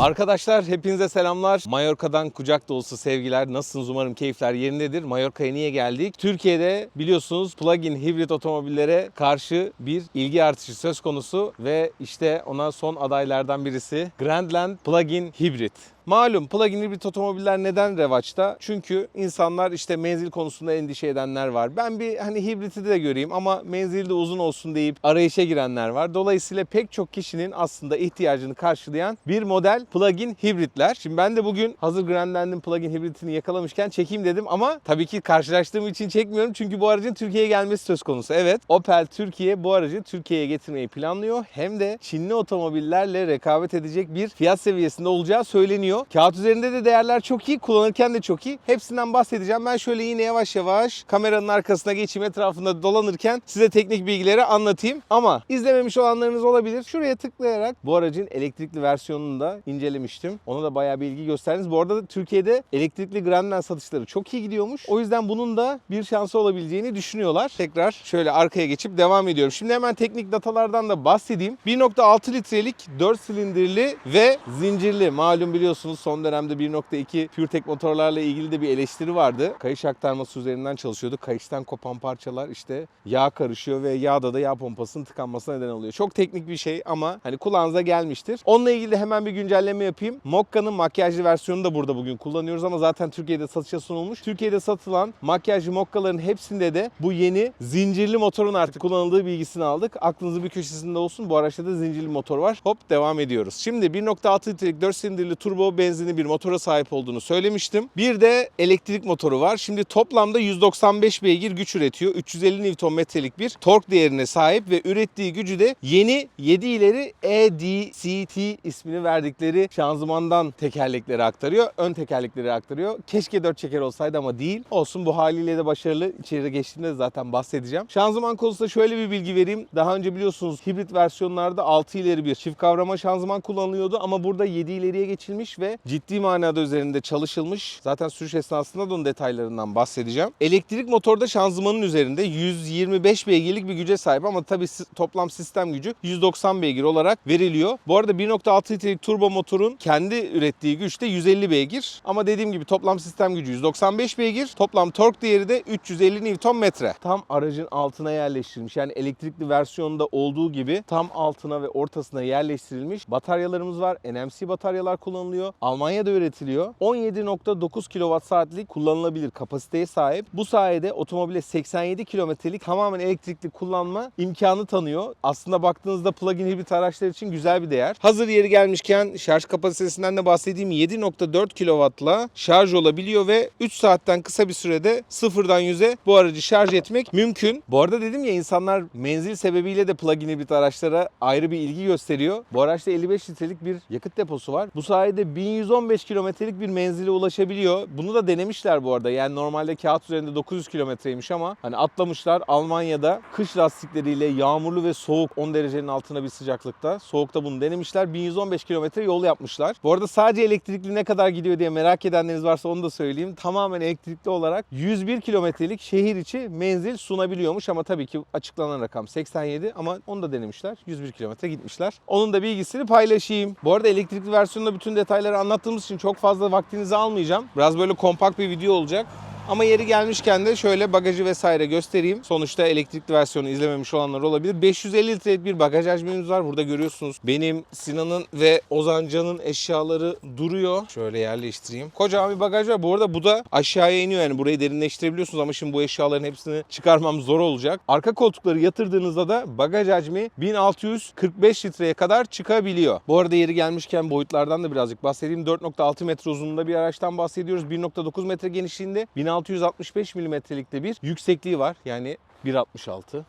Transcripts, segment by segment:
Arkadaşlar hepinize selamlar. Mallorca'dan kucak dolusu sevgiler. Nasılsınız? Umarım keyifler yerindedir. Mallorca'ya niye geldik? Türkiye'de biliyorsunuz plug-in hibrit otomobillere karşı bir ilgi artışı söz konusu ve işte ona son adaylardan birisi Grandland Plug-in Hibrit. Malum plug-in hibrit otomobiller neden revaçta? Çünkü insanlar işte menzil konusunda endişe edenler var. Ben bir hani hibriti de göreyim ama menzil de uzun olsun deyip arayışa girenler var. Dolayısıyla pek çok kişinin aslında ihtiyacını karşılayan bir model plug-in hibritler. Şimdi ben de bugün hazır Grandland'in plug-in hibritini yakalamışken çekeyim dedim ama tabii ki karşılaştığım için çekmiyorum çünkü bu aracın Türkiye'ye gelmesi söz konusu. Evet Opel Türkiye bu aracı Türkiye'ye getirmeyi planlıyor. Hem de Çinli otomobillerle rekabet edecek bir fiyat seviyesinde olacağı söyleniyor. Kağıt üzerinde de değerler çok iyi, kullanırken de çok iyi. Hepsinden bahsedeceğim. Ben şöyle yine yavaş yavaş kameranın arkasına geçeyim etrafında dolanırken size teknik bilgileri anlatayım. Ama izlememiş olanlarınız olabilir. Şuraya tıklayarak bu aracın elektrikli versiyonunu da incelemiştim. Ona da bayağı bilgi gösterdiniz. Bu arada da Türkiye'de elektrikli Grandland satışları çok iyi gidiyormuş. O yüzden bunun da bir şansı olabileceğini düşünüyorlar. Tekrar şöyle arkaya geçip devam ediyorum. Şimdi hemen teknik datalardan da bahsedeyim. 1.6 litrelik 4 silindirli ve zincirli. Malum biliyorsunuz son dönemde 1.2 PureTech motorlarla ilgili de bir eleştiri vardı. Kayış aktarması üzerinden çalışıyordu. Kayıştan kopan parçalar işte yağ karışıyor ve yağda da yağ pompasının tıkanmasına neden oluyor. Çok teknik bir şey ama hani kulağınıza gelmiştir. Onunla ilgili hemen bir güncelleme yapayım. Mokka'nın makyajlı versiyonunu da burada bugün kullanıyoruz ama zaten Türkiye'de satışa sunulmuş. Türkiye'de satılan makyajlı Mokka'ların hepsinde de bu yeni zincirli motorun artık kullanıldığı bilgisini aldık. Aklınızın bir köşesinde olsun. Bu araçta da zincirli motor var. Hop devam ediyoruz. Şimdi 1.6 litrelik 4 silindirli turbo benzinli bir motora sahip olduğunu söylemiştim. Bir de elektrik motoru var. Şimdi toplamda 195 beygir güç üretiyor. 350 Nm'lik bir tork değerine sahip ve ürettiği gücü de yeni 7 ileri EDCT ismini verdikleri şanzımandan tekerleklere aktarıyor. Ön tekerlekleri aktarıyor. Keşke 4 çeker olsaydı ama değil. Olsun bu haliyle de başarılı. İçeri geçtiğimde de zaten bahsedeceğim. Şanzıman konusunda şöyle bir bilgi vereyim. Daha önce biliyorsunuz hibrit versiyonlarda 6 ileri bir çift kavrama şanzıman kullanılıyordu ama burada 7 ileriye geçilmiş ve ciddi manada üzerinde çalışılmış. Zaten sürüş esnasında da onun detaylarından bahsedeceğim. Elektrik motorda şanzımanın üzerinde 125 beygirlik bir güce sahip ama tabii toplam sistem gücü 190 beygir olarak veriliyor. Bu arada 1.6 litrelik turbo motorun kendi ürettiği güç de 150 beygir. Ama dediğim gibi toplam sistem gücü 195 beygir. Toplam tork değeri de 350 Nm. Tam aracın altına yerleştirilmiş. Yani elektrikli versiyonda olduğu gibi tam altına ve ortasına yerleştirilmiş bataryalarımız var. NMC bataryalar kullanılıyor. Almanya'da üretiliyor. 17.9 kWh kullanılabilir kapasiteye sahip. Bu sayede otomobile 87 kilometrelik tamamen elektrikli kullanma imkanı tanıyor. Aslında baktığınızda plug-in hibrit araçlar için güzel bir değer. Hazır yeri gelmişken şarj kapasitesinden de bahsedeyim. 7.4 kW'la şarj olabiliyor ve 3 saatten kısa bir sürede sıfırdan 100'e bu aracı şarj etmek mümkün. Bu arada dedim ya insanlar menzil sebebiyle de plug-in hibrit araçlara ayrı bir ilgi gösteriyor. Bu araçta 55 litrelik bir yakıt deposu var. Bu sayede 1115 kilometrelik bir menzile ulaşabiliyor. Bunu da denemişler bu arada. Yani normalde kağıt üzerinde 900 kilometreymiş ama hani atlamışlar Almanya'da kış lastikleriyle yağmurlu ve soğuk 10 derecenin altına bir sıcaklıkta. Soğukta bunu denemişler. 1115 kilometre yol yapmışlar. Bu arada sadece elektrikli ne kadar gidiyor diye merak edenleriniz varsa onu da söyleyeyim. Tamamen elektrikli olarak 101 kilometrelik şehir içi menzil sunabiliyormuş ama tabii ki açıklanan rakam 87 ama onu da denemişler. 101 kilometre gitmişler. Onun da bilgisini paylaşayım. Bu arada elektrikli versiyonda bütün detayları anlattığımız için çok fazla vaktinizi almayacağım. Biraz böyle kompakt bir video olacak. Ama yeri gelmişken de şöyle bagajı vesaire göstereyim. Sonuçta elektrikli versiyonu izlememiş olanlar olabilir. 550 litrelik bir bagaj hacmimiz var. Burada görüyorsunuz benim Sinan'ın ve Ozancan'ın eşyaları duruyor. Şöyle yerleştireyim. Kocaman bir bagaj var. Bu arada bu da aşağıya iniyor yani burayı derinleştirebiliyorsunuz ama şimdi bu eşyaların hepsini çıkarmam zor olacak. Arka koltukları yatırdığınızda da bagaj hacmi 1645 litreye kadar çıkabiliyor. Bu arada yeri gelmişken boyutlardan da birazcık bahsedeyim. 4.6 metre uzunluğunda bir araçtan bahsediyoruz. 1.9 metre genişliğinde 1665 milimetrelikte bir yüksekliği var. Yani 1.66.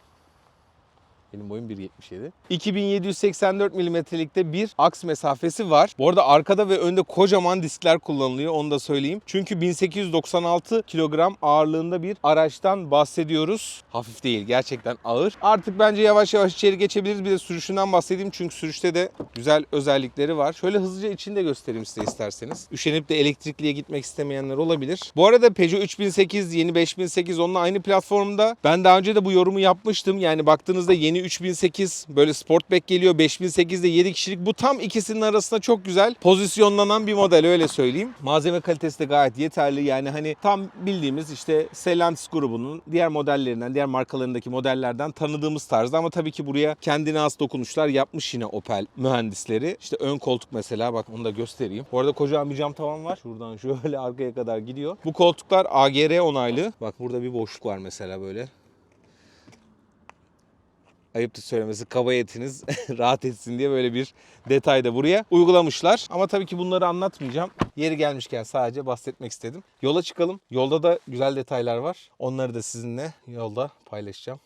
Benim boyum 1.77. 2784 milimetrelikte bir aks mesafesi var. Bu arada arkada ve önde kocaman diskler kullanılıyor onu da söyleyeyim. Çünkü 1896 kilogram ağırlığında bir araçtan bahsediyoruz. Hafif değil gerçekten ağır. Artık bence yavaş yavaş içeri geçebiliriz. Bir de sürüşünden bahsedeyim çünkü sürüşte de güzel özellikleri var. Şöyle hızlıca içini de göstereyim size isterseniz. Üşenip de elektrikliye gitmek istemeyenler olabilir. Bu arada Peugeot 3008, yeni 5008 onunla aynı platformda. Ben daha önce de bu yorumu yapmıştım. Yani baktığınızda yeni 3008 böyle Sportback geliyor. 5008 de 7 kişilik. Bu tam ikisinin arasında çok güzel pozisyonlanan bir model öyle söyleyeyim. Malzeme kalitesi de gayet yeterli. Yani hani tam bildiğimiz işte Stellantis grubunun diğer modellerinden, diğer markalarındaki modellerden tanıdığımız tarzda ama tabii ki buraya kendine has dokunuşlar yapmış yine Opel mühendisleri. İşte ön koltuk mesela bak onu da göstereyim. Bu arada kocaman bir cam tavan var. Şuradan şöyle arkaya kadar gidiyor. Bu koltuklar AGR onaylı. Bak burada bir boşluk var mesela böyle. Ayıptır söylemesi kaba etiniz rahat etsin diye böyle bir detay da buraya uygulamışlar. Ama tabii ki bunları anlatmayacağım. Yeri gelmişken sadece bahsetmek istedim. Yola çıkalım. Yolda da güzel detaylar var. Onları da sizinle yolda paylaşacağım.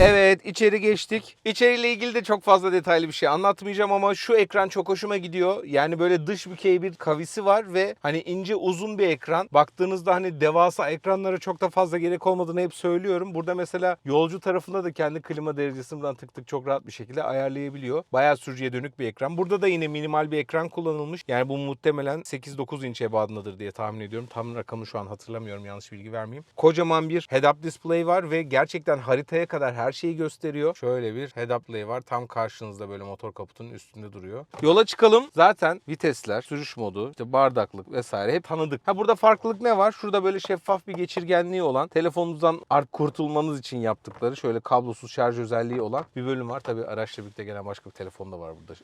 Evet içeri geçtik. İçeriyle ilgili de çok fazla detaylı bir şey anlatmayacağım ama şu ekran çok hoşuma gidiyor. Yani böyle dış bükey bir kavisi var ve hani ince uzun bir ekran. Baktığınızda hani devasa ekranlara çok da fazla gerek olmadığını hep söylüyorum. Burada mesela yolcu tarafında da kendi klima derecesini buradan tık tık çok rahat bir şekilde ayarlayabiliyor. Bayağı sürücüye dönük bir ekran. Burada da yine minimal bir ekran kullanılmış. Yani bu muhtemelen 8-9 inç ebadındadır diye tahmin ediyorum. Tam rakamı şu an hatırlamıyorum yanlış bilgi vermeyeyim. Kocaman bir head-up display var ve gerçekten haritaya kadar her şeyi gösteriyor. Şöyle bir head-up display var. Tam karşınızda böyle motor kaputunun üstünde duruyor. Yola çıkalım. Zaten vitesler, sürüş modu, işte bardaklık vesaire hep tanıdık. Ha burada farklılık ne var? Şurada böyle şeffaf bir geçirgenliği olan, telefonunuzdan artık kurtulmanız için yaptıkları şöyle kablosuz şarj özelliği olan bir bölüm var. Tabii araçla birlikte gelen başka bir telefon da var burada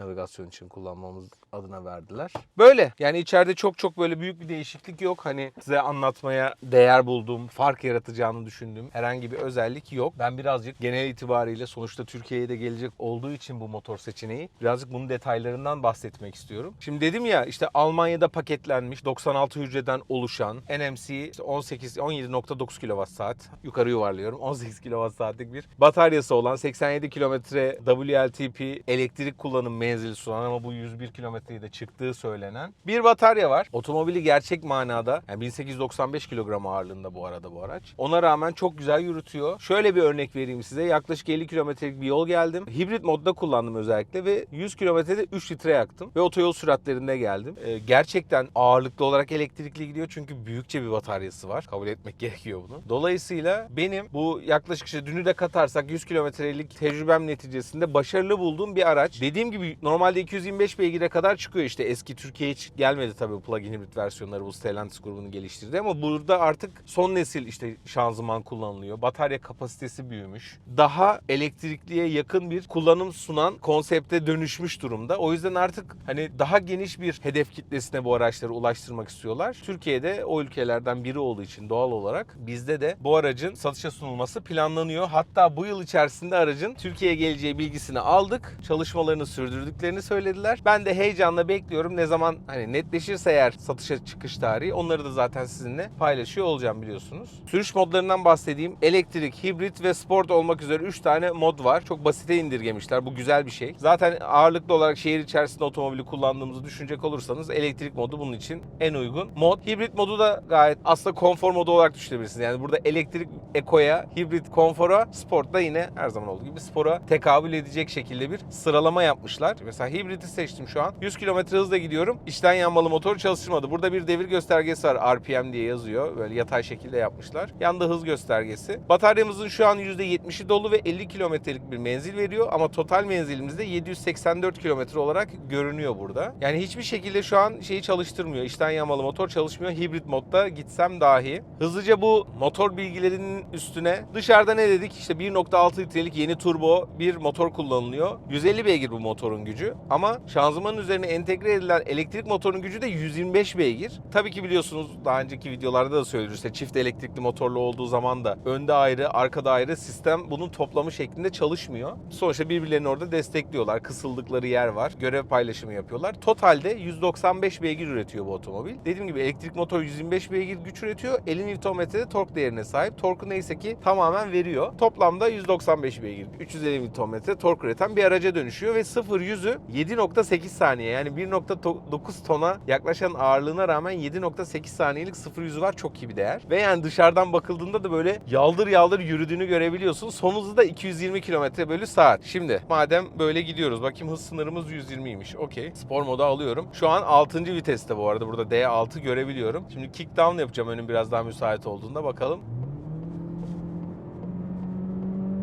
navigasyon için kullanmamız adına verdiler. Böyle yani içeride çok çok böyle büyük bir değişiklik yok. Hani size anlatmaya değer bulduğum, fark yaratacağını düşündüğüm herhangi bir özellik yok. Ben birazcık genel itibariyle sonuçta Türkiye'ye de gelecek olduğu için bu motor seçeneği birazcık bunun detaylarından bahsetmek istiyorum. Şimdi dedim ya işte Almanya'da paketlenmiş 96 hücreden oluşan NMC işte 18 17.9 kWh yukarı yuvarlıyorum 18 kWh'lik bir bataryası olan 87 kilometre WLTP elektrik kullanım menzili sunan ama bu 101 kilometreyi de çıktığı söylenen bir batarya var. Otomobili gerçek manada yani 1895 kilogram ağırlığında bu arada bu araç. Ona rağmen çok güzel yürütüyor. Şöyle bir örnek vereyim size. Yaklaşık 50 kilometrelik bir yol geldim. Hibrit modda kullandım özellikle ve 100 kilometrede 3 litre yaktım. Ve otoyol süratlerinde geldim. Ee, gerçekten ağırlıklı olarak elektrikli gidiyor çünkü büyükçe bir bataryası var. Kabul etmek gerekiyor bunu. Dolayısıyla benim bu yaklaşık işte dünü de katarsak 100 kilometrelik tecrübem neticesinde başarılı bulduğum bir araç. Dediğim gibi normalde 225 beygire kadar çıkıyor işte eski Türkiye'ye hiç gelmedi tabii plug-in hibrit versiyonları bu Stellantis grubunu geliştirdi ama burada artık son nesil işte şanzıman kullanılıyor. Batarya kapasitesi büyümüş. Daha elektrikliye yakın bir kullanım sunan konsepte dönüşmüş durumda. O yüzden artık hani daha geniş bir hedef kitlesine bu araçları ulaştırmak istiyorlar. Türkiye'de o ülkelerden biri olduğu için doğal olarak bizde de bu aracın satışa sunulması planlanıyor. Hatta bu yıl içerisinde aracın Türkiye'ye geleceği bilgisini aldık. Çalışmalarını sürdürdüklerini söylediler. Ben de heyecanla bekliyorum. Ne zaman hani netleşirse eğer satışa çıkış tarihi onları da zaten sizinle paylaşıyor olacağım biliyorsunuz. Sürüş modlarından bahsedeyim. Elektrik, hibrit ve sport olmak üzere 3 tane mod var. Çok basite indirgemişler. Bu güzel bir şey. Zaten ağırlıklı olarak şehir içerisinde otomobili kullandığımızı düşünecek olursanız elektrik modu bunun için en uygun mod. Hibrit modu da gayet aslında konfor modu olarak düşünebilirsiniz. Yani burada elektrik ekoya, hibrit konfora, sport da yine her zaman olduğu gibi spora tekabül edecek şekilde bir sıralama yapmışlar. Mesela hibriti seçtim şu an. 100 km hızla gidiyorum. İçten yanmalı motor çalıştırmadı. Burada bir devir göstergesi var. RPM diye yazıyor. Böyle yatay şekilde yapmışlar. Yanda hız göstergesi. Bataryamızın şu an %70'i dolu ve 50 kilometrelik bir menzil veriyor ama total menzilimizde 784 kilometre olarak görünüyor burada. Yani hiçbir şekilde şu an şeyi çalıştırmıyor. İçten yanmalı motor çalışmıyor. Hibrit modda gitsem dahi. Hızlıca bu motor bilgilerinin üstüne dışarıda ne dedik? İşte 1.6 litrelik yeni turbo bir motor kullanılıyor. 150 beygir bu motorun gücü ama şanzımanın üzerine entegre edilen elektrik motorun gücü de 125 beygir. Tabii ki biliyorsunuz daha önceki videolarda da söylüyoruz işte çift elektrikli motorlu olduğu zaman da önde ayrı, arkada ayrı sistem bunun toplamı şeklinde çalışmıyor. Sonuçta birbirlerini orada destekliyorlar. Kısıldıkları yer var. Görev paylaşımı yapıyorlar. Totalde 195 beygir üretiyor bu otomobil. Dediğim gibi elektrik motor 125 beygir güç üretiyor. 50 Nm'de tork değerine sahip. Torku neyse ki tamamen veriyor. Toplamda 195 beygir, 350 Nm tork üreten bir araca dönüşüyor ve 0-100'ü 7.8 saniye yani 1.9 tona yaklaşan ağırlığına rağmen 7.8 saniyelik 0-100'ü var. Çok iyi bir değer. Ve yani dışarıdan bakıldığında da böyle yaldır yaldır yürüdüğünü görebiliyorsun. Son hızı da 220 km bölü saat. Şimdi madem böyle gidiyoruz. Bakayım hız sınırımız 120'ymiş. Okey. Spor moda alıyorum. Şu an 6. viteste bu arada. Burada D6 görebiliyorum. Şimdi kick down yapacağım önüm biraz daha müsait olduğunda. Bakalım.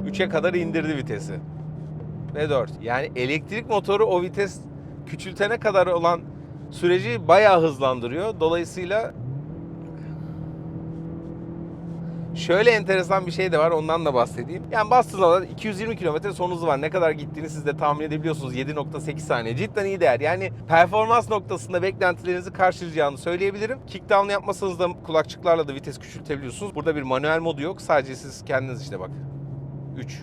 3'e kadar indirdi vitesi. Ve 4. Yani elektrik motoru o vites küçültene kadar olan süreci bayağı hızlandırıyor. Dolayısıyla Şöyle enteresan bir şey de var ondan da bahsedeyim. Yani bastığınız zaman 220 km son hızı var. Ne kadar gittiğini siz de tahmin edebiliyorsunuz. 7.8 saniye. Cidden iyi değer. Yani performans noktasında beklentilerinizi karşılayacağını söyleyebilirim. Kickdown yapmasanız da kulakçıklarla da vites küçültebiliyorsunuz. Burada bir manuel modu yok. Sadece siz kendiniz işte bak. 3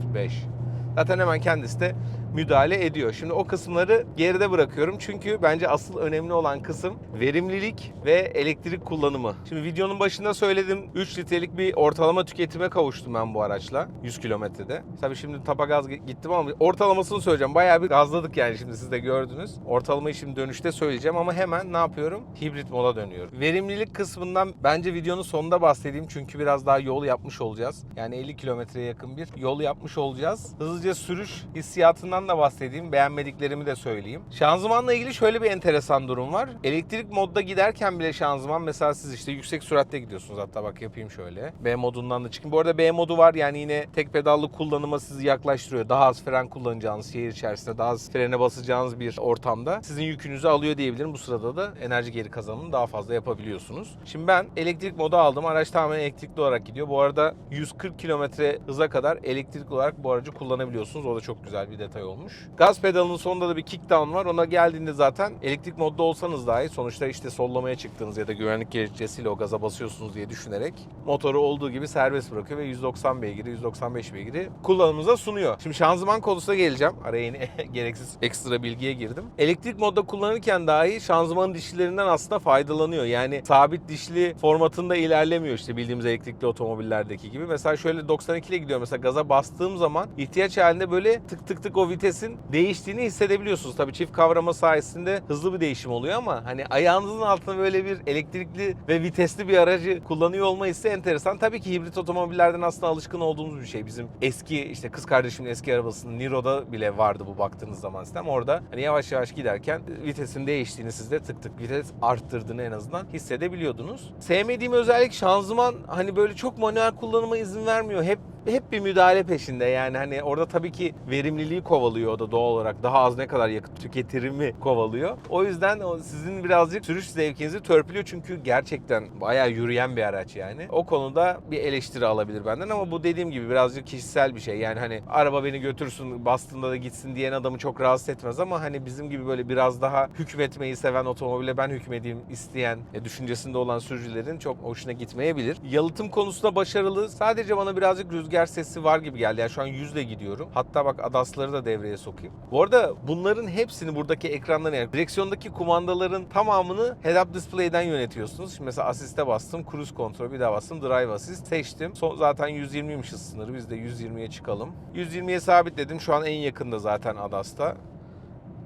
4 5 Zaten hemen kendisi de müdahale ediyor. Şimdi o kısımları geride bırakıyorum. Çünkü bence asıl önemli olan kısım verimlilik ve elektrik kullanımı. Şimdi videonun başında söyledim 3 litrelik bir ortalama tüketime kavuştum ben bu araçla 100 kilometrede. Tabii şimdi tapa gaz gittim ama ortalamasını söyleyeceğim. Bayağı bir gazladık yani şimdi siz de gördünüz. Ortalamayı şimdi dönüşte söyleyeceğim ama hemen ne yapıyorum? Hibrit moda dönüyorum. Verimlilik kısmından bence videonun sonunda bahsedeyim. Çünkü biraz daha yol yapmış olacağız. Yani 50 kilometreye yakın bir yol yapmış olacağız. Hızlıca sürüş hissiyatından da bahsedeyim. Beğenmediklerimi de söyleyeyim. Şanzımanla ilgili şöyle bir enteresan durum var. Elektrik modda giderken bile şanzıman mesela siz işte yüksek süratte gidiyorsunuz. Hatta bak yapayım şöyle. B modundan da çıkın. Bu arada B modu var yani yine tek pedallı kullanıma sizi yaklaştırıyor. Daha az fren kullanacağınız şehir içerisinde daha az frene basacağınız bir ortamda sizin yükünüzü alıyor diyebilirim. Bu sırada da enerji geri kazanımını daha fazla yapabiliyorsunuz. Şimdi ben elektrik modu aldım. Araç tamamen elektrikli olarak gidiyor. Bu arada 140 kilometre hıza kadar elektrikli olarak bu aracı kullanabiliyorsunuz. O da çok güzel bir detay olmuş. Gaz pedalının sonunda da bir kickdown var. Ona geldiğinde zaten elektrik modda olsanız dahi sonuçta işte sollamaya çıktığınız ya da güvenlik gerekçesiyle o gaza basıyorsunuz diye düşünerek motoru olduğu gibi serbest bırakıyor ve 190 beygiri, 195 beygiri kullanımınıza sunuyor. Şimdi şanzıman konusuna geleceğim. Araya yine gereksiz ekstra bilgiye girdim. Elektrik modda kullanırken dahi şanzımanın dişlilerinden aslında faydalanıyor. Yani sabit dişli formatında ilerlemiyor işte bildiğimiz elektrikli otomobillerdeki gibi. Mesela şöyle 92 ile gidiyor. Mesela gaza bastığım zaman ihtiyaç halinde böyle tık tık tık o vitesin değiştiğini hissedebiliyorsunuz. Tabii çift kavrama sayesinde hızlı bir değişim oluyor ama hani ayağınızın altında böyle bir elektrikli ve vitesli bir aracı kullanıyor olma hissi enteresan. Tabii ki hibrit otomobillerden aslında alışkın olduğumuz bir şey. Bizim eski işte kız kardeşimin eski arabasının Niro'da bile vardı bu baktığınız zaman sistem. Orada hani yavaş yavaş giderken vitesin değiştiğini siz de tık tık vites arttırdığını en azından hissedebiliyordunuz. Sevmediğim özellik şanzıman hani böyle çok manuel kullanıma izin vermiyor. Hep hep bir müdahale peşinde yani hani orada tabii ki verimliliği kovalıyor o da doğal olarak daha az ne kadar yakıt tüketirimi kovalıyor. O yüzden sizin birazcık sürüş zevkinizi törpülüyor çünkü gerçekten bayağı yürüyen bir araç yani. O konuda bir eleştiri alabilir benden ama bu dediğim gibi birazcık kişisel bir şey. Yani hani araba beni götürsün bastığında da gitsin diyen adamı çok rahatsız etmez ama hani bizim gibi böyle biraz daha hükmetmeyi seven otomobile ben hükmedeyim isteyen e, düşüncesinde olan sürücülerin çok hoşuna gitmeyebilir. Yalıtım konusunda başarılı. Sadece bana birazcık rüzgar sesi var gibi geldi. Yani şu an yüzle gidiyorum. Hatta bak adasları da devreye sokayım. Bu arada bunların hepsini buradaki ekranların yani direksiyondaki kumandaların tamamını head-up display'den yönetiyorsunuz. Şimdi mesela asiste bastım. Cruise kontrol bir daha bastım. Drive assist seçtim. Son, zaten 120'ymiş hız sınırı. Biz de 120'ye çıkalım. 120'ye sabitledim. Şu an en yakında zaten Adas'ta.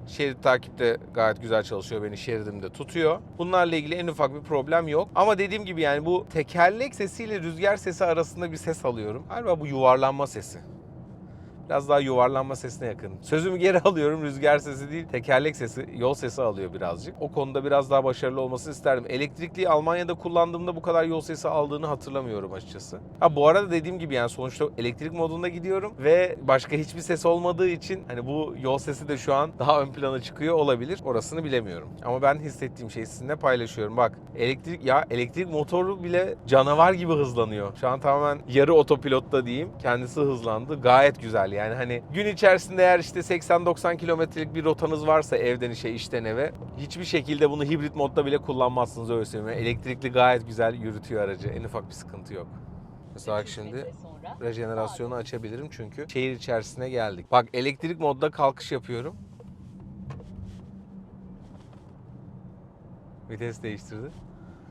Şerit takipte gayet güzel çalışıyor. Beni şeridimde tutuyor. Bunlarla ilgili en ufak bir problem yok. Ama dediğim gibi yani bu tekerlek sesiyle rüzgar sesi arasında bir ses alıyorum. Galiba bu yuvarlanma sesi. Biraz daha yuvarlanma sesine yakın. Sözümü geri alıyorum. Rüzgar sesi değil, tekerlek sesi, yol sesi alıyor birazcık. O konuda biraz daha başarılı olmasını isterdim. Elektrikli Almanya'da kullandığımda bu kadar yol sesi aldığını hatırlamıyorum açıkçası. Ha bu arada dediğim gibi yani sonuçta elektrik modunda gidiyorum ve başka hiçbir ses olmadığı için hani bu yol sesi de şu an daha ön plana çıkıyor olabilir. Orasını bilemiyorum. Ama ben hissettiğim şeyi sizinle paylaşıyorum. Bak elektrik ya elektrik motoru bile canavar gibi hızlanıyor. Şu an tamamen yarı otopilotta diyeyim. Kendisi hızlandı. Gayet güzel yani hani gün içerisinde eğer işte 80-90 kilometrelik bir rotanız varsa evden işe işten eve hiçbir şekilde bunu hibrit modda bile kullanmazsınız öyle söyleyeyim. Elektrikli gayet güzel yürütüyor aracı. En ufak bir sıkıntı yok. Mesela bak şimdi rejenerasyonu açabilirim çünkü şehir içerisine geldik. Bak elektrik modda kalkış yapıyorum. Vites değiştirdi.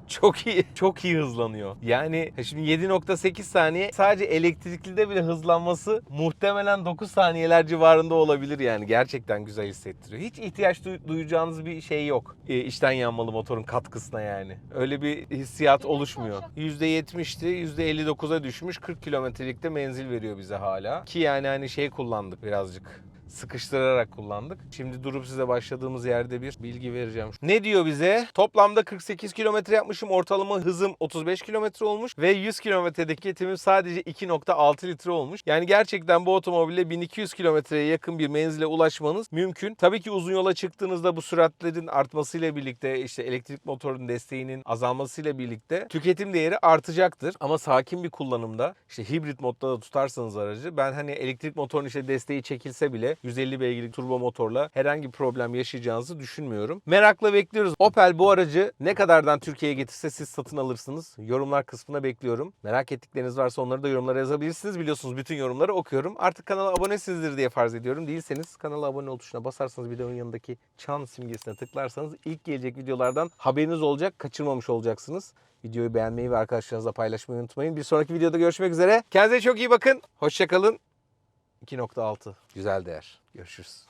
Çok iyi, çok iyi hızlanıyor. Yani şimdi 7.8 saniye sadece elektriklide bile hızlanması muhtemelen 9 saniyeler civarında olabilir yani. Gerçekten güzel hissettiriyor. Hiç ihtiyaç duy- duyacağınız bir şey yok. E, içten yanmalı motorun katkısına yani. Öyle bir hissiyat oluşmuyor. %70'ti, %59'a düşmüş. 40 kilometrelikte menzil veriyor bize hala. Ki yani hani şey kullandık birazcık sıkıştırarak kullandık. Şimdi durup size başladığımız yerde bir bilgi vereceğim. Ne diyor bize? Toplamda 48 kilometre yapmışım. Ortalama hızım 35 kilometre olmuş ve 100 kilometredeki tüketimim sadece 2.6 litre olmuş. Yani gerçekten bu otomobille 1200 kilometreye yakın bir menzile ulaşmanız mümkün. Tabii ki uzun yola çıktığınızda bu süratlerin artmasıyla birlikte işte elektrik motorun desteğinin azalmasıyla birlikte tüketim değeri artacaktır. Ama sakin bir kullanımda işte hibrit modda da tutarsanız aracı ben hani elektrik motorun işte desteği çekilse bile 150 beygirlik turbo motorla herhangi bir problem yaşayacağınızı düşünmüyorum. Merakla bekliyoruz. Opel bu aracı ne kadardan Türkiye'ye getirse siz satın alırsınız. Yorumlar kısmına bekliyorum. Merak ettikleriniz varsa onları da yorumlara yazabilirsiniz. Biliyorsunuz bütün yorumları okuyorum. Artık kanala abonesinizdir diye farz ediyorum. Değilseniz kanala abone ol tuşuna basarsanız videonun yanındaki çan simgesine tıklarsanız ilk gelecek videolardan haberiniz olacak. Kaçırmamış olacaksınız. Videoyu beğenmeyi ve arkadaşlarınızla paylaşmayı unutmayın. Bir sonraki videoda görüşmek üzere. Kendinize çok iyi bakın. Hoşçakalın. 2.6 güzel değer. Görüşürüz.